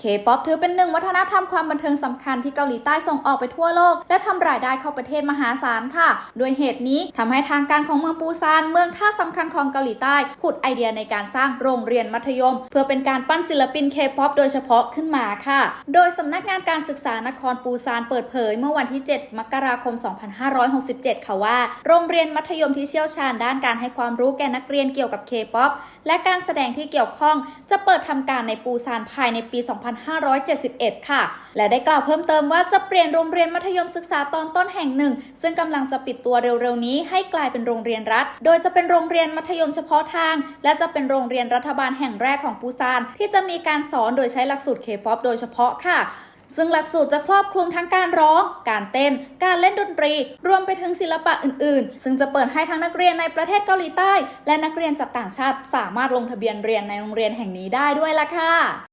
K-POP ถือเป็นหนึ่งวัฒนธรรมความบันเทิงสำคัญที่เกาหลีใต้ส่งออกไปทั่วโลก และทำรายได้เข้าประเทศมหาศาลค่ะ โดยเหตุนี้ทำให้ทางการของเมืองปูซาน เมืองท่าสำคัญของเกาหลีใต้ผุดไอเดียในการสร้างโรงเรียนมัธยม เพื่อเป็นการปั้นศิลปิน K-POP โดยเฉพาะขึ้นมาค่ะ โดยสำนักงานการศึกษานครปูซานเปิดเผยเมื่อวันที่ 7 มกราคม 2567 ค่ะว่า โรงเรียนมัธยมที่เชี่ยวชาญด้านการให้ความรู้แก่นักเรียนเกี่ยวกับ K-POP และการแสดงที่เกี่ยวข้องจะเปิดทำการในปูซานภายในปี2571 ค่ะ และได้กล่าวเพิ่มเติมว่าจะเปลี่ยนโรงเรียนมัธยมศึกษาตอนต้นแห่งหนึ่ง ซึ่งกำลังจะปิดตัวเร็วๆนี้ให้กลายเป็นโรงเรียนรัฐ โดยจะเป็นโรงเรียนมัธยมเฉพาะทาง และจะเป็นโรงเรียนรัฐบาลแห่งแรกของปูซาน ที่จะมีการสอนโดยใช้หลักสูตร K-POP โดยเฉพาะค่ะซึ่งหลักสูตรจะครอบคลุมทั้งการร้อง การเต้น การเล่นดนตรี รวมไปถึงศิลปะอื่นๆ ซึ่งจะเปิดให้ทั้งนักเรียนในประเทศเกาหลีใต้ และนักเรียนจากต่างชาติสามารถลงทะเบียนเรียนในโรงเรียนแห่งนี้ได้ด้วยล่ะค่ะ